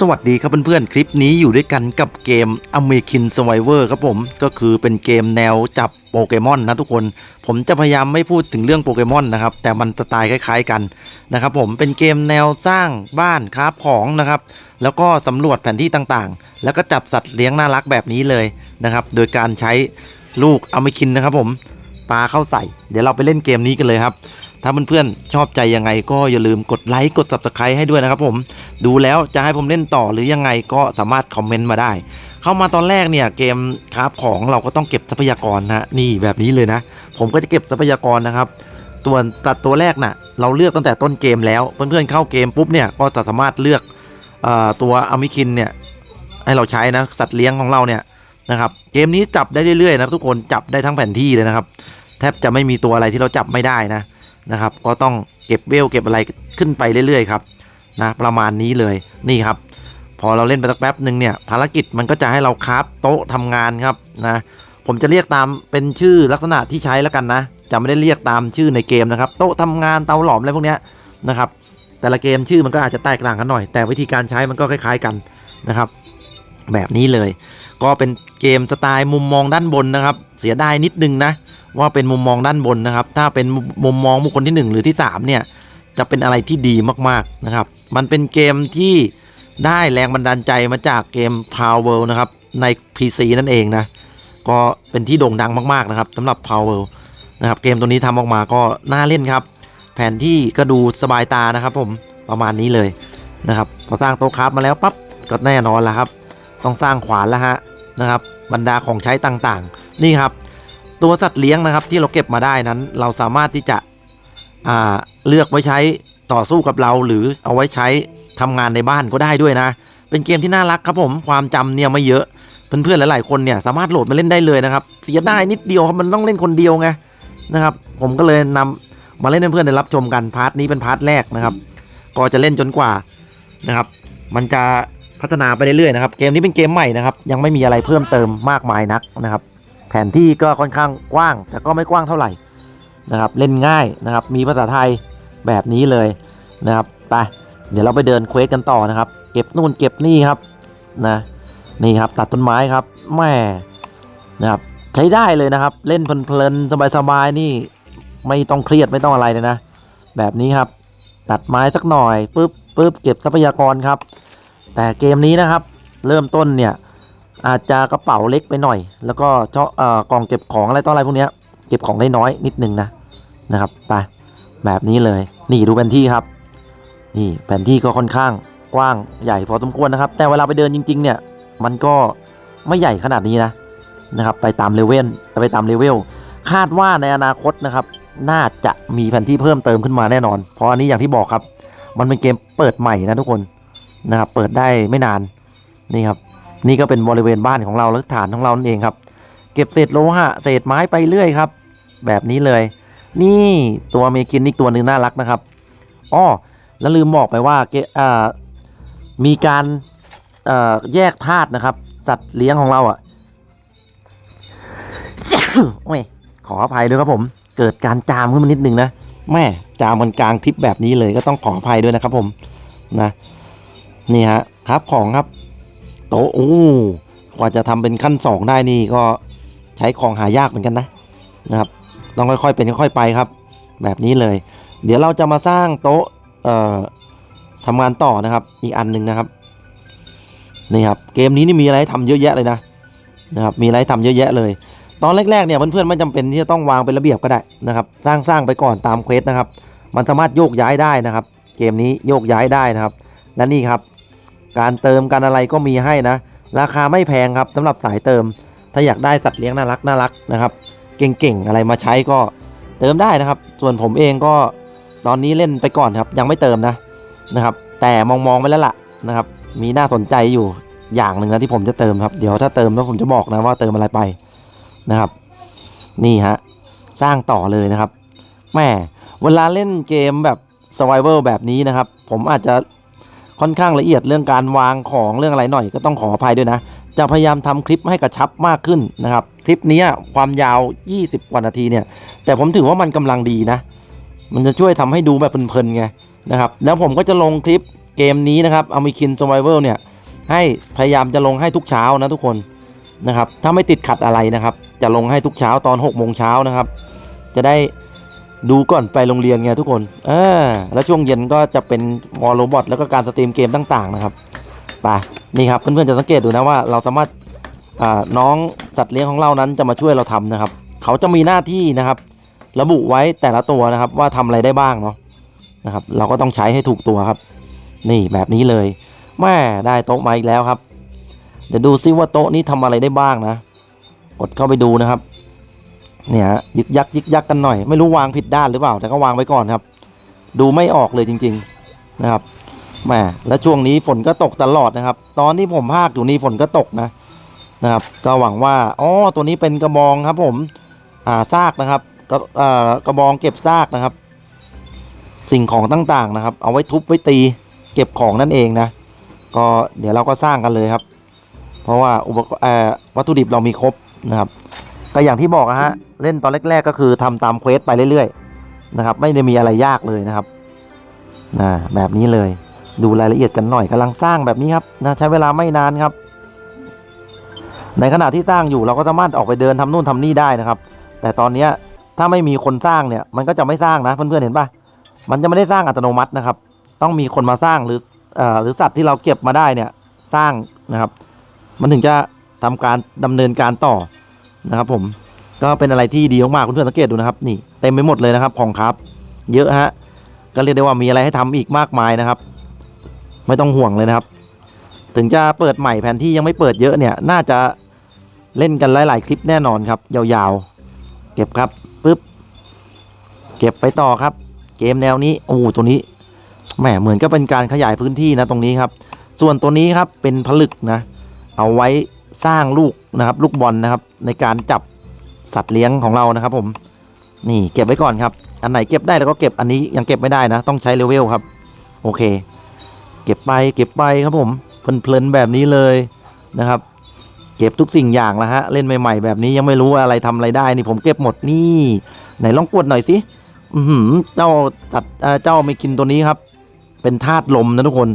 สวัสดีครับเพื่อนๆ คลิปนี้อยู่ด้วยกันกับเกม American Survivor ครับผม ก็คือเป็นเกมแนวจับโปเกมอนนะทุกคน ผมจะพยายามไม่พูดถึงเรื่องโปเกมอนนะครับ แต่มันสไตล์คล้ายๆกันนะครับผม เป็นเกมแนวสร้างบ้านคราฟของนะครับ แล้วก็สำรวจแผนที่ต่างๆ แล้วก็จับสัตว์เลี้ยงน่ารักแบบนี้เลยนะครับ โดยการใช้ลูกอเมคินนะครับผมปาเข้าใส่ เดี๋ยวเราไปเล่นเกมนี้กันเลยครับ ถ้าเพื่อนๆชอบใจยังไงก็อย่าลืมกดไลค์กด subscribe ให้ด้วยนะครับผม ดูแล้วจะให้ผมเล่นต่อหรือยังไงก็สามารถคอมเมนต์มาได้ เข้ามาตอนแรกเนี่ยเกมคราฟของเราก็ต้องเก็บทรัพยากรนะนี่แบบนี้เลยนะ ผมก็จะเก็บทรัพยากรนะครับตัวตัดตัวแรกน่ะเราเลือกตั้งแต่ต้นเกมแล้วเพื่อนๆเข้าเกมปุ๊บเนี่ยก็จะสามารถเลือกอตัวอามิคินเนี่ยให้เราใช้นะสัตว์เลี้ยงของเราเนี่ยนะครับเกมนี้จับได้เรื่อยๆนะทุกคนจับได้ทั้งแผนที่เลยนะครับ แทบจะไม่มีตัวอะไรที่เราจับไม่ได้นะ นะครับ ก็ต้องเก็บเวลเก็บอะไรขึ้นไปเรื่อยๆครับนะประมาณนี้เลยนี่ครับ พอเราเล่นไปสักแป๊บหนึ่งเนี่ยภารกิจมันก็จะให้เราคราฟโต๊ะทำงานครับนะผมจะเรียกตามเป็นชื่อลักษณะที่ใช้แล้วกันนะ จะไม่ได้เรียกตามชื่อในเกมนะครับ โต๊ะทำงานเตาหลอมอะไรพวกเนี้ยนะครับ แต่ละเกมชื่อมันก็อาจจะแตกต่างกันหน่อย แต่วิธีการใช้มันก็คล้าย ๆกันนะครับ แบบนี้เลย ก็เป็นเกมสไตล์มุมมองด้านบนนะครับ เสียดายนิดนึงนะ ว่าเป็นมุมมองด้านบนนะครับ ถ้าเป็นมุมมองบุคคลที่ 1 หรือที่ 3 เนี่ย จะเป็นอะไรที่ดีมากๆนะครับ มันเป็นเกมที่ได้แรงบันดาลใจมาจากเกม Power World นะครับ ใน PC นั่นเองนะ ก็เป็นที่โด่งดังมากๆนะครับสำหรับ Power World นะครับ เกมตัวนี้ทำออกมาก็น่าเล่นครับ แผนที่ก็ดูสบายตานะครับ ผมประมาณนี้เลยนะครับพอสร้างโต๊ะคราฟมาแล้วปั๊บก็แน่นอนแล้วครับ ต้องสร้างขวานแล้วฮะนะครับ บรรดาของใช้ต่างๆ นี่ครับ ตัวสัตว์เลี้ยงนะครับที่เราเก็บมาได้นั้น เราสามารถที่จะเลือกไว้ใช้ต่อสู้กับเรา หรือเอาไว้ใช้ทำงานในบ้านก็ได้ด้วยนะ เป็นเกมที่น่ารักครับผมความจำเนี่ยไม่เยอะเพื่อนๆหลายๆคนเนี่ยสามารถโหลดมาเล่นได้เลยนะครับเสียดายนิดเดียวครับมันต้องเล่นคนเดียวไงนะครับ ผมก็เลยนำมาเล่นให้เพื่อนๆได้รับชมกันพาร์ทนี้เป็นพาร์ทแรกนะครับ ก็จะเล่นจนกว่านะครับ มันจะพัฒนาไปเรื่อยๆนะครับ เกมนี้เป็นเกมใหม่นะครับ ยังไม่มีอะไรเพิ่มเติมมากมายนักนะครับ แผนที่ก็ค่อนข้างกว้าง แต่ก็ไม่กว้างเท่าไหร่นะครับเล่นง่ายนะครับมีภาษาไทยแบบนี้เลยนะครับไปเดี๋ยวเราไปเดินเควสกันต่อนะครับ เก็บนู่นเก็บนี่ครับนะนี่ครับตัดต้นไม้ครับแม่นะครับใช้ได้เลยนะครับ เล่นเพลินๆสบายๆนี่ไม่ต้องเครียดไม่ต้องอะไรเลยนะ แบบนี้ครับ ตัดไม้สักหน่อยปุ๊บปุ๊บเก็บทรัพยากรครับ แต่เกมนี้นะครับ เริ่มต้นเนี่ย อาจจะกระเป๋าเล็กไปหน่อย แล้วก็เจาะเอ่อกล่องเก็บของอะไรต่ออะไรพวกเนี้ยเก็บของได้น้อยนิดนึงนะนะครับไปแบบนี้เลย นี่ดูแผนที่ครับ นี่แผนที่ก็ค่อนข้างกว้างใหญ่พอสมควรนะครับ แต่เวลาไปเดินจริง ๆ เนี่ย มันก็ไม่ใหญ่ขนาดนี้นะนะครับ ไปตามเลเวลไปตามเลเวลคาดว่าในอนาคตนะครับ น่าจะมีแผนที่เพิ่มเติมขึ้นมาแน่นอน เพราะอันนี้อย่างที่บอกครับ มันเป็นเกมเปิดใหม่นะทุกคนนะครับ เปิดได้ไม่นานนี่ครับ นี่ก็เป็นบริเวณบ้านของเราและฐานของเรานั่นเองครับ เก็บเศษโลหะเศษไม้ไปเรื่อยครับ แบบนี้เลย นี่ตัวเมกินอีกตัวหนึ่งน่ารักนะครับอ้อแล้วลืมบอกไปว่าเกอ่ามีการเออแยกธาตุนะครับสัตว์เลี้ยงของเราอะ่ะโอ้ยขออภัยด้วยครับผม เกิดการจามขึ้นมานิดนึงนะแม่จามมันกลางคลิปแบบนี้เลยก็ต้องขออภัยด้วยนะครับผมนะนี่ฮะครับของครับ โต๊ะโอ้กว่าจะทำเป็นขั้นสองได้นี่ก็ใช้ของหายากเหมือนกันนะนะครับ ต้องค่อยๆเป็นค่อยๆไปครับ แบบนี้เลย เดี๋ยวเราจะมาสร้างโต๊ะทำงานต่อนะครับ อีกอันหนึ่งนะครับนี่ครับเกมนี้นี่มีอะไรให้ทำเยอะแยะเลยนะนะครับ มีอะไรให้ทำเยอะแยะเลย ตอนแรกๆเนี่ยเพื่อนๆไม่จำเป็นที่จะต้องวางเป็นระเบียบก็ได้นะครับ สร้างสร้างไปก่อนตามเควสนะครับ มันสามารถโยกย้ายได้นะครับ เกมนี้โยกย้ายได้นะครับ และนี่ครับ การเติมการอะไรก็มีให้นะ ราคาไม่แพงครับสำหรับสายเติม ถ้าอยากได้สัตว์เลี้ยงน่ารักน่ารักนะครับเก่งๆอะไรมาใช้ก็เติมได้นะครับ ส่วนผมเองก็ตอนนี้เล่นไปก่อนครับ ยังไม่เติมนะนะครับ แต่มองๆไว้แล้วล่ะนะครับ มีน่าสนใจอยู่อย่างหนึ่งนะที่ผมจะเติมครับ เดี๋ยวถ้าเติมแล้วผมจะบอกนะว่าเติมอะไรไปนะครับ นี่ฮะสร้างต่อเลยนะครับแหม่เวลาเล่นเกมแบบ survival แบบนี้นะครับ ผมอาจจะ ค่อนข้างละเอียดเรื่องการวางของเรื่องอะไรหน่อยก็ต้องขออภัยด้วยนะ จะพยายามทำคลิปให้กระชับมากขึ้นนะครับ คลิปนี้ความยาว 20 กว่านาทีเนี่ย แต่ผมถือว่ามันกำลังดีนะ มันจะช่วยทำให้ดูแบบเพลินๆไงนะครับ แล้วผมก็จะลงคลิปเกมนี้นะครับอามีคิน survival เนี่ย ให้พยายามจะลงให้ทุกเช้านะทุกคนนะครับ ถ้าไม่ติดขัดอะไรนะครับ จะลงให้ทุกเช้าตอน6กโมงเช้านะครับ จะได้ ดูก่อนไปโรงเรียนไงทุกคนเออแล้วช่วงเย็นก็จะเป็นวอลโลบอทแล้วก็การสตรีมเกมต่างๆนะครับไปนี่ครับเพื่อนๆจะสังเกตดูนะว่าเราสามารถอ่าน้องสัตว์เลี้ยงของเรานั้นจะมาช่วยเราทำนะครับ เขาจะมีหน้าที่นะครับ ระบุไว้แต่ละตัวนะครับ ว่าทำอะไรได้บ้างเนาะนะครับ เราก็ต้องใช้ให้ถูกตัวครับ นี่แบบนี้เลยแม่ได้โต๊ะมาอีกแล้วครับ เดี๋ยวดูซิว่าโต๊ะนี้ทำอะไรได้บ้างนะ กดเข้าไปดูนะครับ เนี่ยฮะยึกยักยึกยักกันหน่อย ไม่รู้วางผิดด้านหรือเปล่า แต่ก็วางไว้ก่อนครับ ดูไม่ออกเลยจริง ๆนะครับแหมแล้วช่วงนี้ฝนก็ตกตลอดนะครับ ตอนที่ผมพากอยู่นี่ฝนก็ตกนะนะครับ ก็หวังว่าอ๋อตัวนี้เป็นกระบองครับ ผมอ่าซากนะครับกระอ่ากระบองเก็บซากนะครับ สิ่งของต่างๆนะครับ เอาไว้ทุบไว้ตี เก็บของนั่นเองนะก็เดี๋ยวเราก็สร้างกันเลยครับ เพราะว่าอุปกรณ์วัตถุดิบเรามีครบนะครับ ก็อย่างที่บอกนะฮะเล่นตอนแรก ๆ ก็คือทำตามเควสไปเรื่อยๆนะครับ ไม่ได้มีอะไรยากเลยนะครับนะแบบนี้เลยดูรายละเอียดกันหน่อยกำลังสร้างแบบนี้ครับนะใช้เวลาไม่นานครับ ในขณะที่สร้างอยู่เราก็สามารถออกไปเดินทำนู่นทำนี่ได้นะครับ แต่ตอนเนี้ยถ้าไม่มีคนสร้างเนี่ย มันก็จะไม่สร้างนะเพื่อนๆเห็นปะมันจะไม่ได้สร้างอัตโนมัตินะครับ ต้องมีคนมาสร้างหรือเอ่อหรือสัตว์ที่เราเก็บมาได้เนี่ยสร้างนะครับ มันถึงจะทำการดำเนินการต่อ นะครับผมก็เป็นอะไรที่ดีมากๆเพื่อนสังเกตดูนะครับนี่เต็มไปหมดเลยนะครับของครับ เยอะฮะก็เรียกได้ว่ามีอะไรให้ทำอีกมากมายนะครับ ไม่ต้องห่วงเลยนะครับ ถึงจะเปิดใหม่แผนที่ยังไม่เปิดเยอะเนี่ยน่าจะเล่นกันหลาย ๆ คลิปแน่นอนครับ ยาวๆ เก็บครับปึ๊บเก็บไปต่อครับ เกมแนวนี้โอ้โหตัวนี้แหมเหมือนก็เป็นการขยายพื้นที่นะตรงนี้ครับ ส่วนตัวนี้ครับเป็นผลึกนะ เอาไว้ สร้างลูกนะครับ ลูกบอลนะครับ ในการจับสัตว์เลี้ยงของเรานะครับ ผม นี่เก็บไว้ก่อนครับ อันไหนเก็บได้แล้วก็เก็บอันนี้ยังเก็บไม่ได้นะ ต้องใช้เลเวลครับ โอเค เก็บไปเก็บไปครับผมเพลินๆแบบนี้เลยนะครับ เก็บทุกสิ่งอย่างและฮะเล่นใหม่ ๆ แบบนี้ยังไม่รู้อะไรทำอะไรได้นี่ผมเก็บหมดนี่ไหนลองกดหน่อยสิอืเจ้าจัดเจ้าไม่กินตัวนี้ครับ เป็นธาตุลมนะทุกคน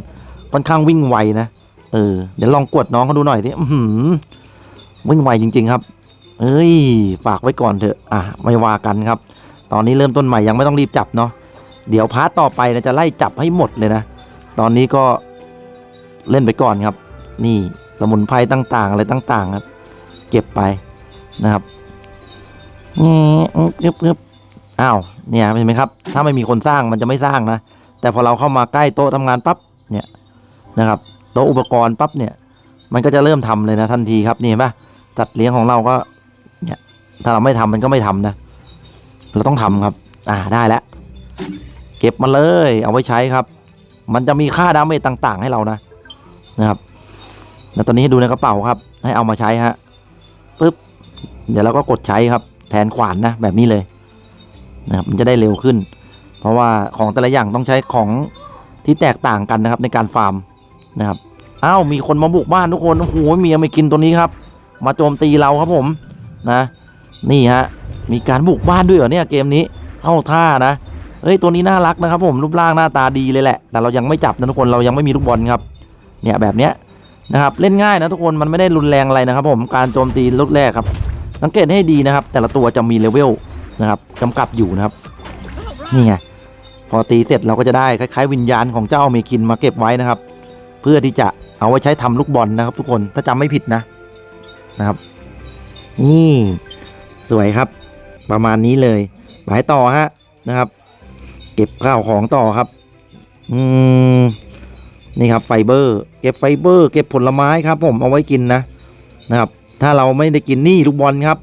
ค่อนข้างวิ่งไวนะ เออเดี๋ยวลองกดน้องเขาดูหน่อยสิอือหือวิ่งไวจริง ๆ ครับ เอ้ย ฝากไว้ก่อนเถอะอะไม่ว่ากันครับ ตอนนี้เริ่มต้นใหม่ยังไม่ต้องรีบจับเนาะเดี๋ยวพาร์ตต่อไปนะจะไล่จับให้หมดเลยนะตอนนี้ก็เล่นไปก่อนครับ นี่สมุนไพรต่างๆ อะไรต่างๆ ครับ เก็บไปนะครับนี่อึ๊บอึ๊บอ้าวเนี่ยเห็นไหมครับ ถ้าไม่มีคนสร้างมันจะไม่สร้างนะแต่พอเราเข้ามาใกล้โต๊ะทำงานปั๊บเนี่ยนะครับ โต๊ะอุปกรณ์ปั๊บเนี่ย มันก็จะเริ่มทำเลยนะทันทีครับนี่เห็นปะจัดเลี้ยงของเราก็เนี่ยถ้าเราไม่ทำมันก็ไม่ทำนะ เราต้องทำครับ อ่าได้แล้วเก็บมาเลย เอาไว้ใช้ครับ มันจะมีค่าดาเมจต่างๆ ให้เรานะนะครับแล้วตอนนี้ให้ดูในกระเป๋าครับ ให้เอามาใช้ฮะปึ๊บเดี๋ยวเราก็กดใช้ครับ แทนขวานนะแบบนี้เลยนะครับมันจะได้เร็วขึ้น เพราะว่าของแต่ละอย่างต้องใช้ของที่แตกต่างกันนะครับในการฟาร์มนะครับ อ้าวมีคนมาบุกบ้านทุกคนโอ้โหมียไม่กินตัวนี้ครับ มาโจมตีเราครับผมนะนี่ฮะมีการบุกบ้านด้วยเหรอเนี่ยเกมนี้เข้าท่านะเอ้ยตัวนี้น่ารักนะครับผมรูปร่างหน้าตาดีเลยแหละ แต่เรายังไม่จับนะทุกคนเรายังไม่มีลูกบอลครับเนี่ยแบบเนี้ยนะครับเล่นง่ายนะทุกคนมันไม่ได้รุนแรงอะไรนะครับ ผมการโจมตีลูกแรกครับ สังเกตให้ดีนะครับ แต่ละตัวจะมีเลเวลนะครับกำกับอยู่นะครับนี่ไงพอตีเสร็จเราก็จะได้คล้ายๆ วิญญาณของเจ้าเมคินมาเก็บไว้นะครับ เพื่อที่จะ เอาไว้ใช้ทำลูกบอลนะครับ ทุกคนถ้าจำไม่ผิดนะนะครับ นี่สวยครับ ประมาณนี้เลยไปต่อฮะนะครับ เก็บข้าวของต่อครับ อืมนี่ครับไฟเบอร์ เก็บไฟเบอร์ เก็บผลไม้ครับ ผมเอาไว้กินนะนะครับ ถ้าเราไม่ได้กินนี่ลูกบอลครับ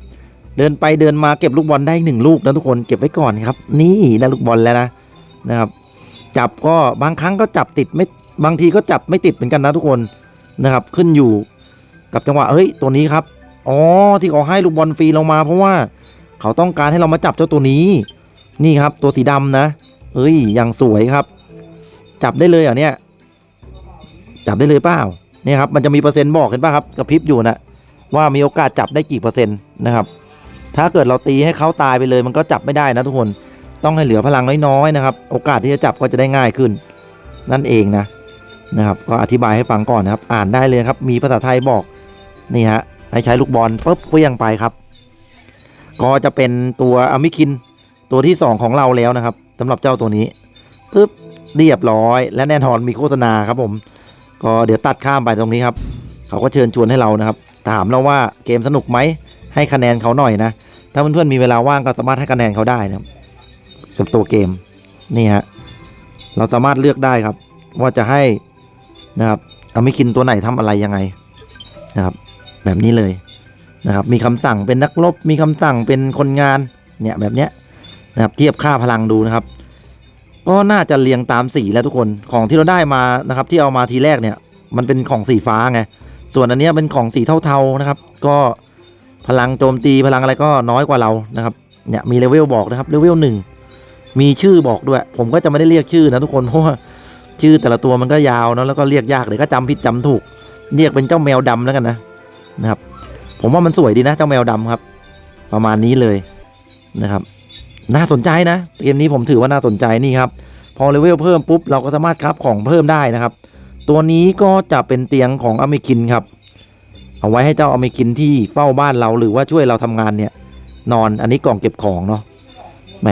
เดินไปเดินมาเก็บลูกบอลได้หนึ่งลูกนะทุกคนเก็บไว้ก่อนครับ นี่ได้ลูกบอลแล้วนะนะครับ จับก็บางครั้งก็จับติดไม่ บางทีก็จับไม่ติดเหมือนกันนะทุกคนนะครับขึ้นอยู่กับจังหวะเฮ้ยตัวนี้ครับอ๋อที่เขาให้ลูกบอลฟรีเรามา เพราะว่าเขาต้องการให้เรามาจับเจ้าตัวนี้ นี่ครับตัวสีดำนะเฮ้ยอย่างสวยครับ จับได้เลยเหรอเนี่ยจับได้เลยเปล่าเนี่ยครับมันจะมีเปอร์เซ็นต์บอกเห็นป่ะครับกระพริบอยู่นะว่ามีโอกาสจับได้กี่เปอร์เซ็นต์นะครับ ถ้าเกิดเราตีให้เขาตายไปเลย มันก็จับไม่ได้นะทุกคนต้องให้เหลือพลังน้อยๆนะครับ โอกาสที่จะจับก็จะได้ง่ายขึ้น นั่นเองนะ นะครับก็อธิบายให้ฟังก่อนนะครับอ่านได้เลยครับมีภาษาไทยบอกนี่ฮะให้ใช้ลูกบอลปุ๊บเคลื่องไปครับ ก็จะเป็นตัวอมิคินตัวที่สองของเราแล้วนะครับสำหรับเจ้าตัวนี้ปึ๊บเรียบร้อย และแน่นอนมีโฆษณาครับผม ก็เดี๋ยวตัดข้ามไปตรงนี้ครับ เขาก็เชิญชวนให้เรานะครับ ถามเราว่าเกมสนุกไหมให้คะแนนเขาหน่อยนะ ถ้าเพื่อนๆมีเวลาว่างก็สามารถให้คะแนนเขาได้นะครับกับตัวเกมนี่ฮะเราสามารถเลือกได้ครับ ว่าจะให้ นะครับ เอาไม่คินตัวไหนทำอะไรยังไงนะครับ แบบนี้เลยนะครับ มีคำสั่งเป็นนักรบ มีคำสั่งเป็นคนงาน เนี่ยแบบเนี้ยนะครับเทียบค่าพลังดูนะครับ ก็น่าจะเรียงตามสีแล้วทุกคนของที่เราได้มานะครับ ที่เอามาทีแรกเนี่ย มันเป็นของสีฟ้าไงส่วนอันนี้เป็นของสีเทาๆนะครับ ก็พลังโจมตีพลังอะไรก็น้อยกว่าเรานะครับเนี่ยมีเลเวลบอกนะครับเลเวลหนึ่งมีชื่อบอกด้วย ผมก็จะไม่ได้เรียกชื่อนะทุกคนเพราะว่า ชื่อแต่ละตัวมันก็ยาวเนอะแล้วก็เรียกยากเลยก็จำผิดจำถูก เรียกเป็นเจ้าแมวดำแล้วกันนะนะครับ ผมว่ามันสวยดีนะเจ้าแมวดำครับ ประมาณนี้เลยนะครับ น่าสนใจนะเกมนี้ผมถือว่าน่าสนใจนี่ครับ พอเลเวลเพิ่มปุ๊บเราก็สามารถครับของเพิ่มได้นะครับ ตัวนี้ก็จะเป็นเตียงของอเมคินครับเอาไว้ให้เจ้าอเมคินที่เฝ้าบ้านเราหรือว่าช่วยเราทำงานเนี่ย นอนอันนี้กล่องเก็บของเนาะแหม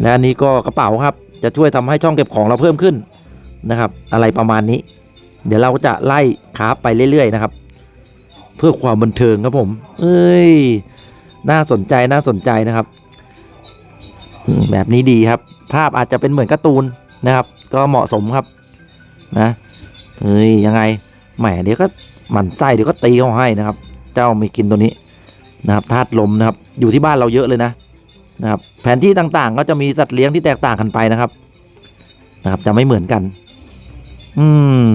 และอันนี้ก็กระเป๋าครับ จะช่วยทำให้ช่องเก็บของเราเพิ่มขึ้น นะครับ อะไรประมาณนี้ เดี๋ยวเราก็จะไล่คาไปเรื่อยๆนะครับ เพื่อความบันเทิงครับผม เอ้ย น่าสนใจน่าสนใจนะครับ แบบนี้ดีครับ ภาพอาจจะเป็นเหมือนการ์ตูนนะครับ ก็เหมาะสมครับ นะเฮ้ยยังไงแหมเดี๋ยวก็หมันไส้เดี๋ยวก็ตีเขาให้นะครับ เจ้าไม่กินตัวนี้นะครับธาตุลมนะครับ อยู่ที่บ้านเราเยอะเลยนะนะครับ แผนที่ต่างๆ ก็จะมีสัตว์เลี้ยงที่แตกต่างกันไปนะครับ นะครับ จะไม่เหมือนกัน อืม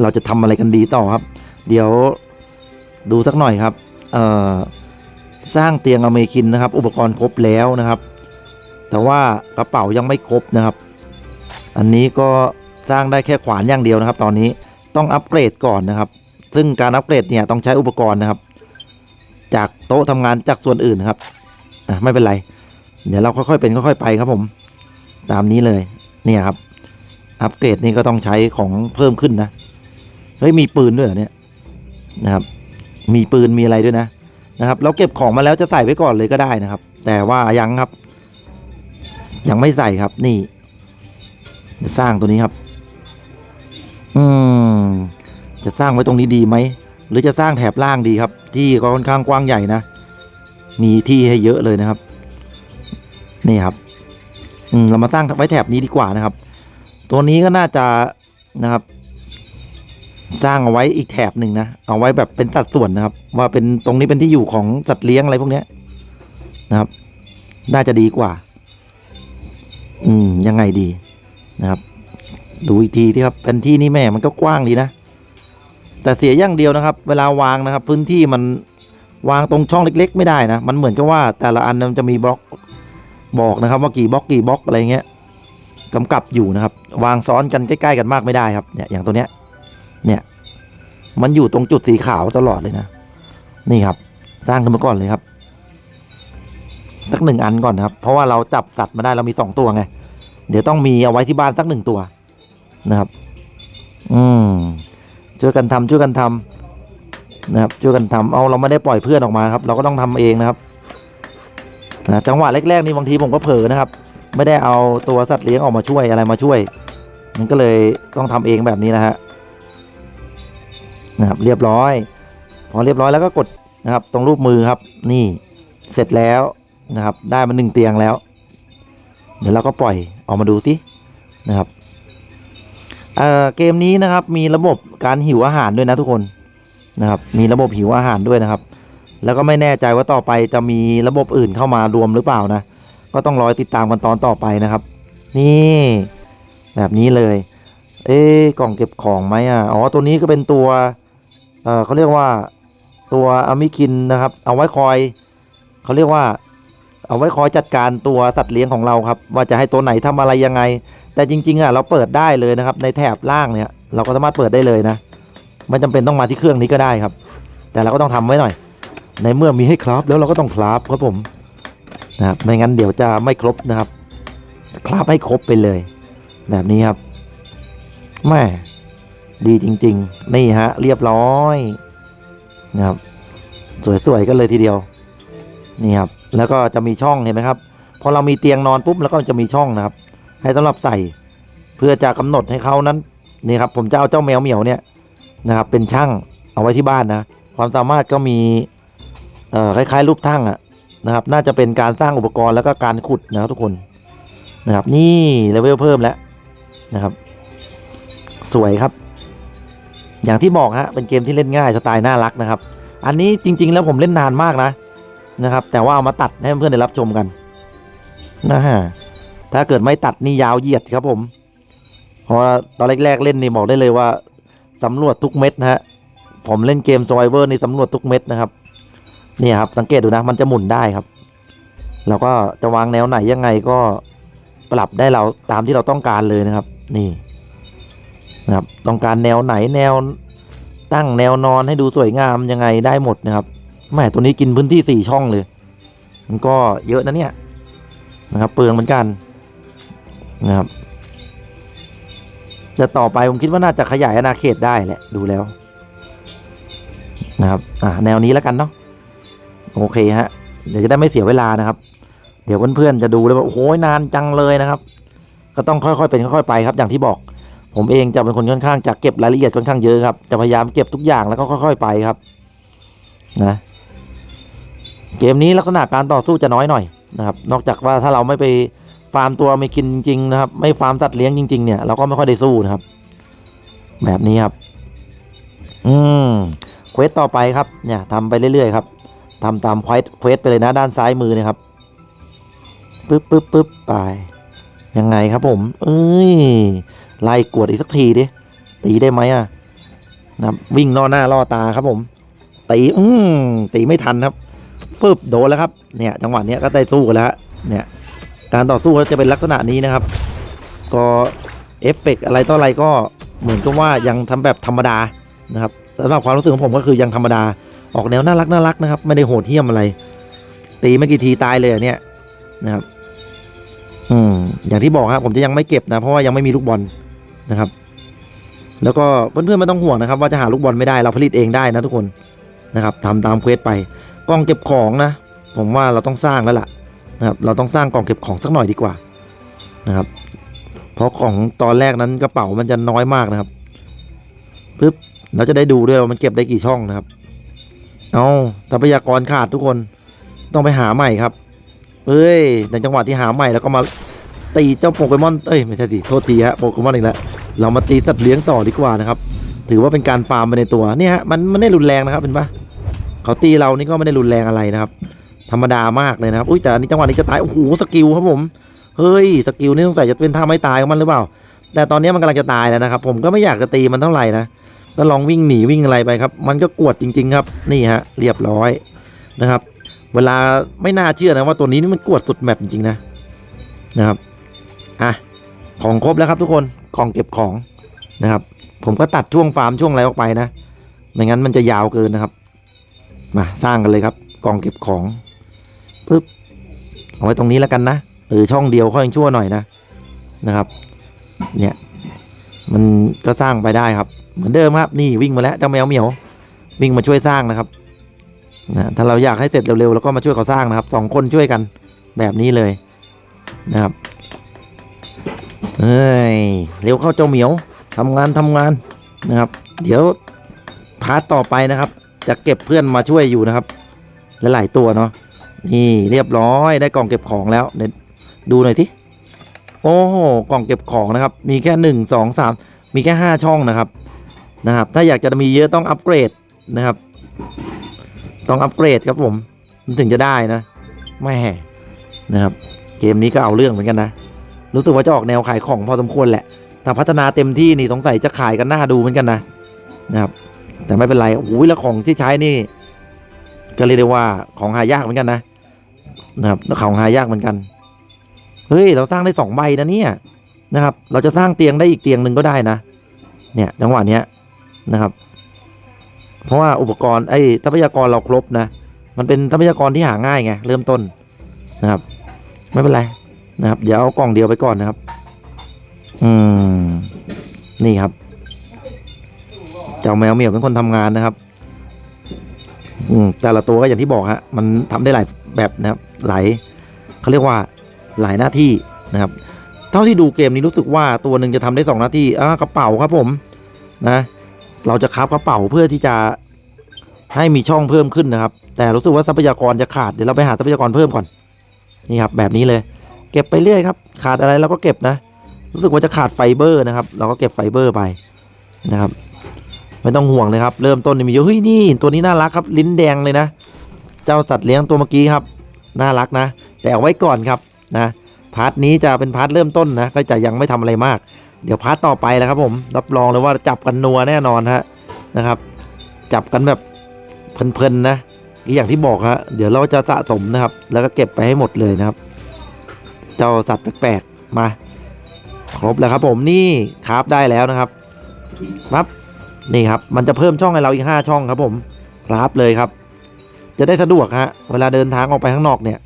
เราจะทำอะไรกันดีต่อครับ เดี๋ยวดูสักหน่อยครับ เอ่อ สร้างเตียงอเมริกินนะครับ อุปกรณ์ครบแล้วนะครับ แต่ว่ากระเป๋ายังไม่ครบนะครับ อันนี้ก็สร้างได้แค่ขวานอย่างเดียวนะครับ ตอนนี้ต้องอัปเกรดก่อนนะครับ ซึ่งการอัปเกรดเนี่ยต้องใช้อุปกรณ์นะครับ จากโต๊ะทำงานจากส่วนอื่นนะครับอะไม่เป็นไร เดี๋ยวเราค่อยๆเป็นค่อยๆไปครับผม ตามนี้เลย เนี่ยครับ อัปเกรดนี่ก็ต้องใช้ของเพิ่มขึ้นนะ เฮ้ย มีปืนด้วยเนี่ยนะครับ มีปืนมีอะไรด้วยนะนะครับ เราเก็บของมาแล้วจะใส่ไว้ก่อนเลยก็ได้นะครับ แต่ว่ายังครับ ยังไม่ใส่ครับนี่จะสร้างตัวนี้ครับ อืม จะสร้างไว้ตรงนี้ดีไหม หรือจะสร้างแถบล่างดีครับ ที่ก็ค่อนข้างกว้างใหญ่นะ มีที่ให้เยอะเลยนะครับ นี่ครับ อืม เรามาสร้างไว้แถบนี้ดีกว่านะครับ ตัวนี้ก็น่าจะนะครับ สร้างเอาไว้อีกแถบหนึ่งนะ เอาไว้แบบเป็นสัดส่วนนะครับ ว่าเป็นตรงนี้เป็นที่อยู่ของสัตว์เลี้ยงอะไรพวกเนี้ยนะครับ น่าจะดีกว่า อืม ยังไงดีนะครับ ดูอีกทีที่ครับแผนที่นี่แม่มันก็กว้างดีนะ แต่เสียอย่างเดียวนะครับ เวลาวางนะครับ พื้นที่มันวางตรงช่องเล็ก ๆ ไม่ได้นะ มันเหมือนกับว่าแต่ละอันมันจะมีบล็อกบอกนะครับ ว่ากี่บล็อกกี่บล็อกอะไรเงี้ย กำกับอยู่นะครับ วางซ้อนกันใกล้ๆกันมากไม่ได้ครับเนี่ยอย่างตัวเนี้ยเนี่ย มันอยู่ตรงจุดสีขาวตลอดเลยนะ นี่ครับ สร้างขึ้นมาก่อนเลยครับสักหนึ่งอันก่อนนครับ เพราะว่าเราจับจัดมาได้เรามีสองตัวไง เดี๋ยวต้องมีเอาไว้ที่บ้านสักหนึ่งตัวนะครับ อืมช่วยกันทำช่วยกันทำนะครับช่วยกันทำเอาเราไม่ได้ปล่อยเพื่อนออกมาครับ เราก็ต้องทำเองนะครับนะจังหวะแรกๆนี่บางทีผมก็เผลอนะครับ ไม่ได้เอาตัวสัตว์เลี้ยงออกมาช่วยอะไรมาช่วย มันก็เลยต้องทำเองแบบนี้นะฮะนะครับเรียบร้อย พอเรียบร้อยแล้วก็กดนะครับ ตรงรูปมือครับ นี่เสร็จแล้วนะครับ ได้มาหนึ่งเตียงแล้ว เดี๋ยวเราก็ปล่อยออกมาดูสินะครับเเกมนี้นะครับมีระบบการหิวอาหารด้วยนะทุกคนนะครับ มีระบบหิวอาหารด้วยนะครับ แล้วก็ไม่แน่ใจว่าต่อไปจะมีระบบอื่นเข้ามารวมหรือเปล่านะ ก็ต้องรอติดตามกันตอนต่อไปนะครับ นี่แบบนี้เลย เอ๊กล่องเก็บของไหมอะอ๋อตัวนี้ก็เป็นตัวเออเขาเรียกว่าตัวอามิคินนะครับ เอาไว้คอยเขาเรียกว่า เอาไว้คอยจัดการตัวสัตว์เลี้ยงของเราครับ ว่าจะให้ตัวไหนทำอะไรยังไง แต่จริง ๆอะเราเปิดได้เลยนะครับ ในแถบล่างเนี่ย เราก็สามารถเปิดได้เลยนะไม่จำเป็นต้องมาที่เครื่องนี้ก็ได้ครับ แต่เราก็ต้องทำไว้หน่อย ในเมื่อมีให้คราฟแล้วเราก็ต้องคราฟครับผม นะครับไม่งั้นเดี๋ยวจะไม่ครบนะครับคราฟให้ครบไปเลย แบบนี้ครับแม่ดีจริง ๆ นี่ฮะ เรียบร้อยนะครับ สวยๆกันเลยทีเดียว นี่ครับ แล้วก็จะมีช่องเห็นไหมครับพอเรามีเตียงนอนปุ๊บแล้วก็จะมีช่องนะครับ ให้สำหรับใส่ เพื่อจะกำหนดให้เขานั้นนี่ครับ ผมจะเอาเจ้าแมวเหมียวเนี่ยนะครับ เป็นช่างเอาไว้ที่บ้านนะ ความสามารถก็มีเอ่อคล้ายๆรูปทั่งอะ นะครับ น่าจะเป็นการสร้างอุปกรณ์แล้วก็การขุดนะครับทุกคนนะครับ นี่เลเวลเพิ่มแล้วนะครับ สวยครับ อย่างที่บอกฮะเป็นเกมที่เล่นง่ายสไตล์น่ารักนะครับ อันนี้จริง ๆ แล้วผมเล่นนานมากนะนะครับ แต่ว่าเอามาตัดให้เพื่อนๆได้รับชมกันนะฮะถ้าเกิดไม่ตัดนี่ยาวเหยียดครับผมเพราะว่าตอนแรกๆเล่นนี่บอกได้เลยว่าสำรวจทุกเม็ดนะฮะผมเล่นเกม s u r v i v o r นี่สำรวจทุกเม็ดนะครับ เนี่ยครับสังเกตดูนะ มันจะหมุนได้ครับเราก็จะวางแนวไหนยังไงก็ปรับได้เราตามที่เราต้องการเลยนะครับ นี่นะครับต้องการแนวไหนแนวตั้งแนวนอนให้ดูสวยงามยังไงได้หมดนะครับแม่ตัวนี้กินพื้นที่สี่ช่องเลย มันก็เยอะนะเนี่ยนะครับ เปลืองเหมือนกันนะครับจะต่อไปผมคิดว่าน่าจะขยายอาณาเขตได้แหละดูแล้ว นะครับ อ่าแนวนี้แล้วกันเนาะ โอเคฮะ เดี๋ยวจะได้ไม่เสียเวลานะครับ เดี๋ยวเพื่อนๆจะดูแล้วว่าโอ้โหนานจังเลยนะครับ ก็ต้องค่อยๆเป็นค่อยๆไปครับ อย่างที่บอก ผมเองจะเป็นคนค่อนข้างจะเก็บรายละเอียดค่อนข้างเยอะครับ จะพยายามเก็บทุกอย่างแล้วก็ค่อย ๆ ไปครับ นะ เกมนี้ลักษณะการต่อสู้จะน้อยหน่อยนะครับ นอกจากว่าถ้าเราไม่ไปฟาร์มตัวไม่กินจริงๆนะครับ ไม่ฟาร์มสัตว์เลี้ยงจริงๆเนี่ยเราก็ไม่ค่อยได้สู้นะครับ แบบนี้ครับ อืมเควสต่อไปครับ เนี่ยทำไปเรื่อยๆครับ ทำตามเควสเควสไปเลยนะด้านซ้ายมือนะครับปึ๊บปึ๊บปึ๊บไปยังไงครับผม เอ้ยไล่กวดอีกสักทีดิตีได้ไหมอะนะครับวิ่งล่อหน้าล่อตาครับผมตีอืมตีไม่ทันครับฟึบโดนแล้วครับ เนี่ยจังหวะเนี้ยก็ได้สู้กันแล้วเนี่ย การต่อสู้ก็จะเป็นลักษณะนี้นะครับ ก็เอฟเฟกต์อะไรต่ออะไรก็เหมือนกับว่ายังทำแบบธรรมดานะครับสำหรับความรู้สึกของผมก็คือยังธรรมดา ออกแนวน่ารักน่ารักนะครับ ไม่ได้โหดเหี้ยมอะไร ตีไม่กี่ทีตายเลยอะเนี่ยนะครับ อืมอย่างที่บอกครับผมจะยังไม่เก็บนะ เพราะว่ายังไม่มีลูกบอลนะครับ แล้วก็เพื่อนๆไม่ต้องห่วงนะครับ ว่าจะหาลูกบอลไม่ได้เราผลิตเองได้นะทุกคนนะครับทำตามเควสไปกล้องเก็บของนะ ผมว่าเราต้องสร้างแล้วล่ะนะครับ เราต้องสร้างกล่องเก็บของสักหน่อยดีกว่านะครับ เพราะของตอนแรกนั้นกระเป๋ามันจะน้อยมากนะครับปึ๊บเราจะได้ดูด้วยว่ามันเก็บได้กี่ช่องนะครับ เอาทรัพยากรขาดทุกคนต้องไปหาใหม่ครับเอ้ยในจังหวะที่หาใหม่แล้วก็มาตีเจ้าโปเกมอนเอ้ยไม่ใช่ดิโทษทีฮะโปเกมอนอีกแล้วเรามาตีสัตว์เลี้ยงต่อดีกว่านะครับ ถือว่าเป็นการฟาร์มไปในตัวเนี่ยฮะมันมันไม่รุนแรงนะครับเห็นปะเขาตีเรานี่ก็ไม่ได้รุนแรงอะไรนะครับ ธรรมดามากเลยนะครับอุ้ยแต่อันนี้จังหวะนี้จะตายโอ้โหสกิลครับผมเฮ้ยสกิลนี่สงใสัยจะเป็นท่าไม่ตายของมันหรือเปล่า แต่ตอนนี้มันกำลังจะตายแล้วนะครับ ผมก็ไม่อยากจะตีมันเท่าไหร่นะ ก็ลองวิ่งหนีวิ่งอะไรไปครับ มันก็กวดจริง ๆ ครับนี่ฮะเรียบร้อยนะครับ เวลาไม่น่าเชื่อนะว่าตัวนี้นี่มันกวดสุดแมปจริงๆนะนะครับอะของครบแล้วครับทุกคนกล่องเก็บของนะครับ ผมก็ตัดช่วงฟาร์มช่วงอะไรออกไปนะไม่งั้นมันจะยาวเกินนะครับ มาสร้างกันเลยครับกล่องเก็บของปึ๊บเอาไว้ตรงนี้แล้วกันนะเออช่องเดียวค่อยยังชั่วหน่อยนะนะครับ เนี่ย มันก็สร้างไปได้ครับ เหมือนเดิมครับ นี่วิ่งมาแล้วเจ้าแมวเหมียว วิ่งมาช่วยสร้างนะครับนะถ้าเราอยากให้เสร็จเร็วๆแล้วก็มาช่วยเขาสร้างนะครับสองคนช่วยกันแบบนี้เลยนะครับเฮ้ยเร็วเข้าเจ้าเหมียวทำงานทำงานนะครับ เดี๋ยวพาร์ทต่อไปนะครับ จะเก็บเพื่อนมาช่วยอยู่นะครับหลายๆตัวเนาะนี่เรียบร้อยได้กล่องเก็บของแล้วเดี๋ยวดูหน่อยสิโอ้โหกล่องเก็บของนะครับ มีแค่หนึ่งสองสามมีแค่ห้าช่องนะครับ นะครับ ถ้าอยากจะมีเยอะต้องอัปเกรดนะครับ ต้องอัปเกรดครับผม มันถึงจะได้นะไม่แห่นะครับ เกมนี้ก็เอาเรื่องเหมือนกันนะ รู้สึกว่าจะออกแนวขายของพอสมควรแหละ ถ้าพัฒนาเต็มที่นี่สงสัยจะขายกันหน้าดูเหมือนกันนะนะครับ แต่ไม่เป็นไร โอ้ยแล้วของที่ใช้นี่ ก็เรียกได้ว่าของหายากเหมือนกันนะ นะครับแล้วของหายากเหมือนกัน เฮ้ย เราสร้างได้สองใบนะเนี่ยนะครับ เราจะสร้างเตียงได้อีกเตียงหนึ่งก็ได้นะ เนี่ยจังหวะเนี้ย นะครับ เพราะว่าอุปกรณ์ไอ้ทรัพยากรเราครบนะ มันเป็นทรัพยากรที่หาง่ายไงเริ่มต้นนะครับ ไม่เป็นไรนะครับ เดี๋ยวเอากล่องเดียวไปก่อนนะครับ อืมนี่ครับเจ้าแมวเหมียวเป็นคนทำงานนะครับ อืมแต่ละตัวก็อย่างที่บอกฮะมันทำได้หลายแบบนะครับ หลายเขาเรียกว่าหลายหน้าที่นะครับ เท่าที่ดูเกมนี้รู้สึกว่าตัวหนึ่งจะทำได้สองหน้าที่อ่ากระเป๋าครับผมนะ เราจะคราฟกระเป๋าเพื่อที่จะให้มีช่องเพิ่มขึ้นนะครับ แต่รู้สึกว่าทรัพยากรจะขาดเดี๋ยวเราไปหาทรัพยากรเพิ่มก่อนนี่ครับแบบนี้เลย เก็บไปเรื่อยครับ ขาดอะไรเราก็เก็บนะ รู้สึกว่าจะขาดไฟเบอร์นะครับ เราก็เก็บไฟเบอร์ไปนะครับ ไม่ต้องห่วงเลยครับเริ่มต้นมีเยอะเฮ้ยนี่ตัวนี้น่ารักครับ ลิ้นแดงเลยนะ เจ้าสัตว์เลี้ยงตัวเมื่อกี้ครับ น่ารักนะ แต่เอาไว้ก่อนครับนะพาร์ทนี้จะเป็นพาร์ทเริ่มต้นนะก็จะยังไม่ทำอะไรมาก เดี๋ยวพาร์ทต่อไปแล้วครับผมรับรองเลยว่าจับกันนัวแน่นอนฮะนะครับ จับกันแบบเพลินๆนะอย่างที่บอกฮะเดี๋ยวเราจะสะสมนะครับ แล้วก็เก็บไปให้หมดเลยนะครับ เจ้าสัตว์แปลกๆมาครบแล้วครับผมนี่คราฟได้แล้วนะครับปั๊บนี่ครับ มันจะเพิ่มช่องให้เราอีก5ช่องครับ ผมคราฟเลยครับ จะได้สะดวกฮะเวลาเดินทางออกไปข้างนอกเนี่ย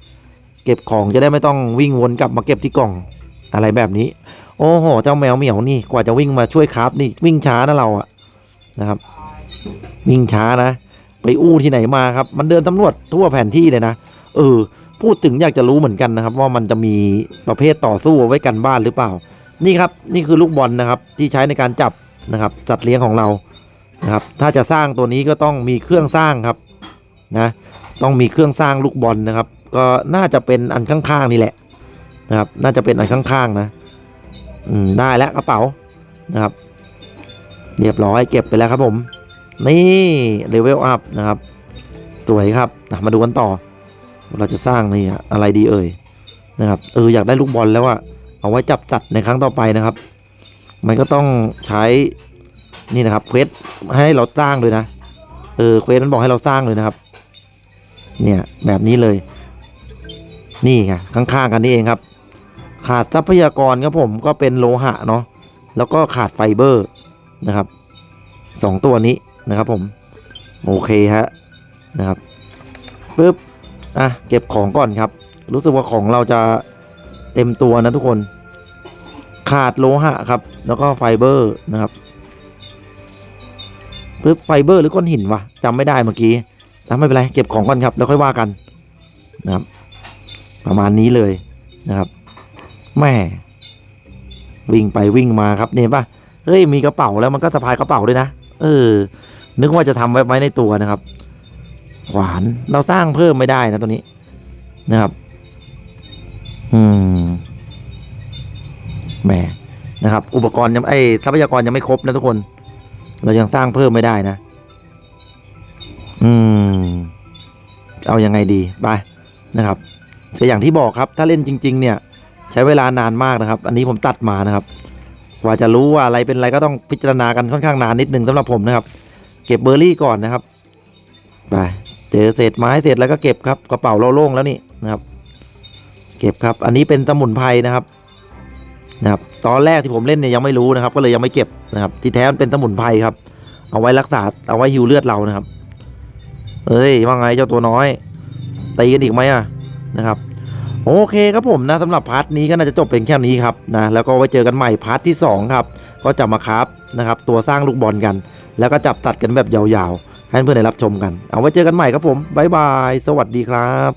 เก็บของจะได้ไม่ต้องวิ่งวนกลับมาเก็บที่กล่องอะไรแบบนี้ โอ้โห เจ้าแมวเหมียวนี่กว่าจะวิ่งมาช่วยคราฟนี่วิ่งช้านะเราอะนะครับ วิ่งช้านะ ไปอู้ที่ไหนมาครับ มันเดินตำรวจทั่วแผนที่เลยนะเออ พูดถึงอยากจะรู้เหมือนกันนะครับ ว่ามันจะมีประเภทต่อสู้ไว้กันบ้านหรือเปล่า นี่ครับ นี่คือลูกบอลนะครับ ที่ใช้ในการจับนะครับสัตว์เลี้ยงของเรานะครับ ถ้าจะสร้างตัวนี้ก็ต้องมีเครื่องสร้างครับนะต้องมีเครื่องสร้างลูกบอลนะครับ ก็น่าจะเป็นอันข้างๆนี่แหละนะครับ น่าจะเป็นอันข้างๆนะ อืมได้แล้วกระเป๋านะครับ เรียบร้อยเก็บไปแล้วครับผม นี่เลเวลอัพนะครับ สวยครับมาดูกันต่อ เราจะสร้างนี่อะไรดีเอ่ยนะครับเอออยากได้ลูกบอลแล้วอะเอาไว้จับสัตว์ในครั้งต่อไปนะครับ มันก็ต้องใช้นี่นะครับเควสให้เราสร้างเลยนะเออเควสมันบอกให้เราสร้างเลยนะครับ เนี่ยแบบนี้เลย นี่ไงข้างๆกันนี่เองครับ ขาดทรัพยากรครับผมก็เป็นโลหะเนาะแล้วก็ขาดไฟเบอร์นะครับสองตัวนี้นะครับผม โอเคฮะนะครับปึ๊บอะเก็บของก่อนครับ รู้สึกว่าของเราจะเต็มตัวนะทุกคน ขาดโลหะครับ แล้วก็ไฟเบอร์นะครับปึ๊บไฟเบอร์หรือก้อนหินวะจำไม่ได้เมื่อกี้แล้วไม่เป็นไรเก็บของก่อนครับ แล้วค่อยว่ากันนะครับ ประมาณนี้เลยนะครับ แม่วิ่งไปวิ่งมาครับเนี่ยเห็นปะเฮ้ยมีกระเป๋าแล้วมันก็สะพายกระเป๋าด้วยนะเออ นึกว่าจะทำไว้ไว้ในตัวนะครับ ขวานเราสร้างเพิ่มไม่ได้นะตัวนี้นะครับ อืมแหมนะครับ อุปกรณ์ยังไอทรัพยากรยังไม่ครบนะทุกคน เรายังสร้างเพิ่มไม่ได้นะ อืม เอายังไงดีไปนะครับแต่อย่างที่บอกครับ ถ้าเล่นจริง ๆ เนี่ย ใช้เวลานานมากนะครับ อันนี้ผมตัดมานะครับ กว่าจะรู้ว่าอะไรเป็นอะไรก็ต้องพิจารณากันค่อนข้างนานนิดนึงสำหรับผมนะครับ เก็บเบอร์รี่ก่อนนะครับไปเจอเศษไม้เศษแล้วก็เก็บครับกระเป๋าเราโล่งแล้วนี่นะครับ เก็บครับ อันนี้เป็นสมุนไพรนะครับนะครับ ตอนแรกที่ผมเล่นเนี่ยยังไม่รู้นะครับ ก็เลยยังไม่เก็บนะครับ ที่แท้มันเป็นสมุนไพรครับ เอาไว้รักษาเอาไว้ฮิวเลือดเรานะครับเอ้ยว่าไงเจ้าตัวน้อยตีกันอีกไหมอะนะครับ โอเคครับผมนะสำหรับพาร์ทนี้ก็น่าจะจบเป็นแค่นี้ครับนะแล้วก็ไว้เจอกันใหม่พาร์ทที่สองครับ ก็จะมาครับนะครับ ตัวสร้างลูกบอลกัน แล้วก็จับตัดกันแบบยาวๆ ให้เพื่อนๆได้รับชมกัน เอาไว้เจอกันใหม่ครับผมบ๊ายบาย สวัสดีครับ